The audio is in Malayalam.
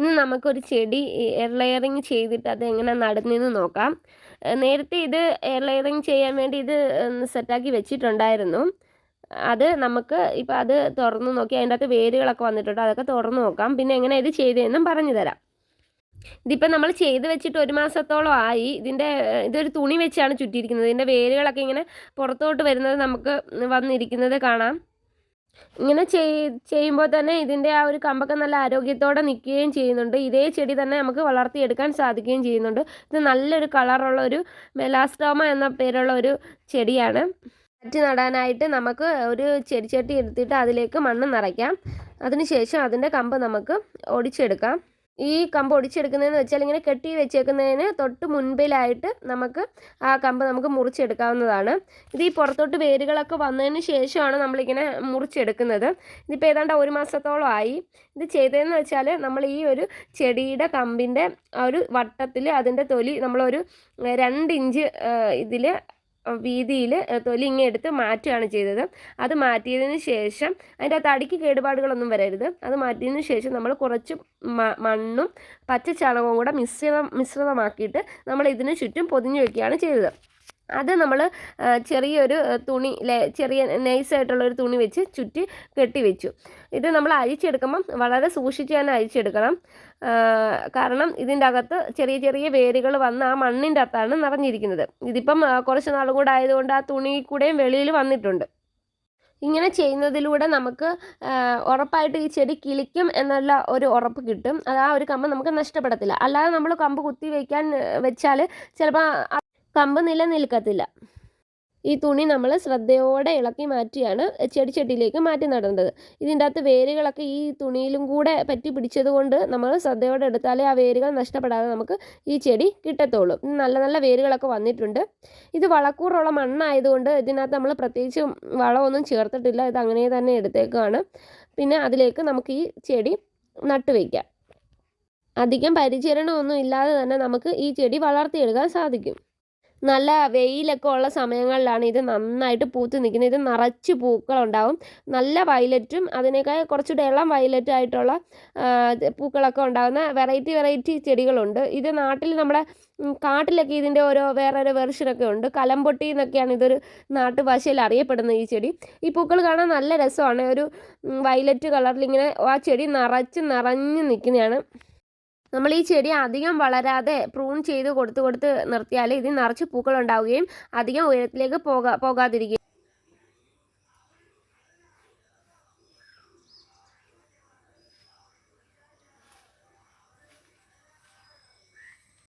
ഇന്ന് നമുക്കൊരു ചെടി എയർ ലെയറിങ് ചെയ്തിട്ട് അത് എങ്ങനെ നടന്നെന്ന് നോക്കാം. നേരത്തെ ഇത് എയർ ലെയറിങ് ചെയ്യാൻ വേണ്ടി ഇത് സെറ്റാക്കി വെച്ചിട്ടുണ്ടായിരുന്നു. അത് നമുക്ക് ഇപ്പോൾ അത് തുറന്ന് നോക്കി അതിന്റെ അകത്ത് വേരുകളൊക്കെ വന്നിട്ടുണ്ട് അതൊക്കെ തുറന്ന് നോക്കാം. പിന്നെ എങ്ങനെ ഇത് ചെയ്തതെന്നും പറഞ്ഞു തരാം. ഇതിപ്പോൾ നമ്മൾ ചെയ്ത് വെച്ചിട്ട് ഒരു മാസത്തോളം ആയി. ഇതിന്റെ ഇതൊരു തുണി വെച്ചാണ് ചുറ്റിയിരിക്കുന്നത്. ഇതിന്റെ വേരുകളൊക്കെ ഇങ്ങനെ പുറത്തോട്ട് വരുന്നത് നമുക്ക് വന്നിരിക്കുന്നത് കാണാം. ഇങ്ങനെ ചെയ് ചെയ്യുമ്പോൾ തന്നെ ഇതിന്റെ ആ ഒരു കമ്പൊക്കെ നല്ല ആരോഗ്യത്തോടെ നിൽക്കുകയും ചെയ്യുന്നുണ്ട്. ഇതേ ചെടി തന്നെ നമുക്ക് വളർത്തിയെടുക്കാൻ സാധിക്കുകയും ചെയ്യുന്നുണ്ട്. ഇത് നല്ലൊരു കളറുള്ള ഒരു മെലാസ്റ്റോമ എന്ന പേരുള്ള ഒരു ചെടിയാണ്. മാറ്റി നടാനായിട്ട് നമുക്ക് ഒരു ചെടിച്ചട്ടി എടുത്തിട്ട് അതിലേക്ക് മണ്ണ് നിറയ്ക്കാം. അതിനുശേഷം അതിന്റെ കമ്പ് നമുക്ക് ഒടിച്ചെടുക്കാം. ഈ കമ്പ് ഒടിച്ചെടുക്കുന്നതെന്ന് വെച്ചാൽ ഇങ്ങനെ കെട്ടി വെച്ചേക്കുന്നതിന് തൊട്ട് മുൻപിലായിട്ട് നമുക്ക് ആ കമ്പ് നമുക്ക് മുറിച്ചെടുക്കാവുന്നതാണ്. ഇത് ഈ പുറത്തോട്ട് വേരുകളൊക്കെ വന്നതിന് ശേഷമാണ് നമ്മളിങ്ങനെ മുറിച്ചെടുക്കുന്നത്. ഇതിപ്പോൾ ഏതാണ്ട് ഒരു മാസത്തോളം ആയി. ഇത് ചെയ്തതെന്ന് വെച്ചാൽ നമ്മൾ ഈ ഒരു ചെടിയുടെ കമ്പിന്റെ ആ ഒരു വട്ടത്തിൽ അതിന്റെ തൊലി നമ്മളൊരു രണ്ട് ഇഞ്ച് ഇതിൽ വീതിയിൽ തൊലി എടുത്ത് മാറ്റുകയാണ് ചെയ്തത്. അത് മാറ്റിയതിന് ശേഷം അതിന്റെ തടിക്ക് കേടുപാടുകളൊന്നും വരരുത്. അത് മാറ്റിയതിന് ശേഷം നമ്മൾ കുറച്ച് മണ്ണും പച്ചച്ചാണകവും കൂടെ മിശ്രിതം മിശ്രിതമാക്കിയിട്ട് നമ്മൾ ഇതിന് ചുറ്റും പൊതിഞ്ഞ് വയ്ക്കുകയാണ് ചെയ്തത്. അത് നമ്മൾ ചെറിയൊരു തുണി ചെറിയ നൈസായിട്ടുള്ളൊരു തുണി വെച്ച് ചുറ്റി കെട്ടി വെച്ചു. ഇത് നമ്മൾ അഴിച്ചെടുക്കുമ്പം വളരെ സൂക്ഷിച്ച് തന്നെ അഴിച്ചെടുക്കണം. കാരണം ഇതിന്റെ അകത്ത് ചെറിയ ചെറിയ വേരുകൾ വന്ന് ആ മണ്ണിന്റെ അകത്താണ് നിറഞ്ഞിരിക്കുന്നത്. ഇതിപ്പം കുറച്ച് നാളും കൂടെ ആയതുകൊണ്ട് ആ തുണി കൂടെയും വെളിയിൽ വന്നിട്ടുണ്ട്. ഇങ്ങനെ ചെയ്യുന്നതിലൂടെ നമുക്ക് ഉറപ്പായിട്ട് ഈ ചെടി കിളിക്കും എന്നുള്ള ഒരു ഉറപ്പ് കിട്ടും. അത് ആ ഒരു കമ്പ് നമുക്ക് നഷ്ടപ്പെടത്തില്ല. അല്ലാതെ നമ്മൾ കമ്പ് കുത്തി വയ്ക്കാൻ വെച്ചാൽ ചിലപ്പോൾ കമ്പ് നിലനിൽക്കത്തില്ല. ഈ തുണി നമ്മൾ ശ്രദ്ധയോടെ ഇളക്കി മാറ്റിയാണ് ചെടിച്ചട്ടിയിലേക്ക് മാറ്റി നടേണ്ടത് ഇതിന്റെ അകത്ത് വേരുകളൊക്കെ ഈ തുണിയിലും കൂടെ പറ്റി പിടിച്ചത് കൊണ്ട് നമ്മൾ ശ്രദ്ധയോടെ എടുത്താലേ ആ വേരുകൾ നഷ്ടപ്പെടാതെ നമുക്ക് ഈ ചെടി കിട്ടത്തുള്ളൂ. നല്ല നല്ല വേരുകളൊക്കെ വന്നിട്ടുണ്ട്. ഇത് വളക്കൂറുള്ള മണ്ണായതുകൊണ്ട് ഇതിനകത്ത് നമ്മൾ പ്രത്യേകിച്ച് വളമൊന്നും ചേർത്തിട്ടില്ല. ഇത് അങ്ങനെ തന്നെ എടുത്തേക്കാണ്. പിന്നെ അതിലേക്ക് നമുക്ക് ഈ ചെടി നട്ടുവയ്ക്കാം അധികം പരിചരണമൊന്നും ഇല്ലാതെ തന്നെ നമുക്ക് ഈ ചെടി വളർത്തിയെടുക്കാൻ സാധിക്കും. നല്ല വെയിലൊക്കെ ഉള്ള സമയങ്ങളിലാണ് ഇത് നന്നായിട്ട് പൂത്ത് നിൽക്കുന്നത്. ഇത് നിറച്ച് പൂക്കളുണ്ടാവും. നല്ല വയലറ്റും അതിനേക്കാൾ കുറച്ചുകൂടെ ഇളം വയലറ്റ് ആയിട്ടുള്ള പൂക്കളൊക്കെ ഉണ്ടാകുന്ന വെറൈറ്റി വെറൈറ്റി ചെടികളുണ്ട്. ഇത് നാട്ടിൽ നമ്മുടെ കാട്ടിലൊക്കെ ഇതിന്റെ ഓരോ വേറൊരു വെർഷനൊക്കെ ഉണ്ട്. കലമ്പൊട്ടി എന്നൊക്കെയാണ് ഇതൊരു നാട്ടുഭാഷയിൽ അറിയപ്പെടുന്ന ഈ ചെടി. ഈ പൂക്കൾ കാണാൻ നല്ല രസമാണ്. ഒരു വയലറ്റ് കളറിൽ ഇങ്ങനെ ആ ചെടി നിറച്ച് നിറഞ്ഞ് നിൽക്കുന്നതാണ്. നമ്മൾ ഈ ചെടി അധികം വളരാതെ പ്രൂൺ ചെയ്ത് കൊടുത്ത് കൊടുത്ത് നിർത്തിയാൽ ഇതിൽ നിറച്ച് പൂക്കൾ ഉണ്ടാവുകയും അധികം ഉയരത്തിലേക്ക് പോകാ പോകാതിരിക്കും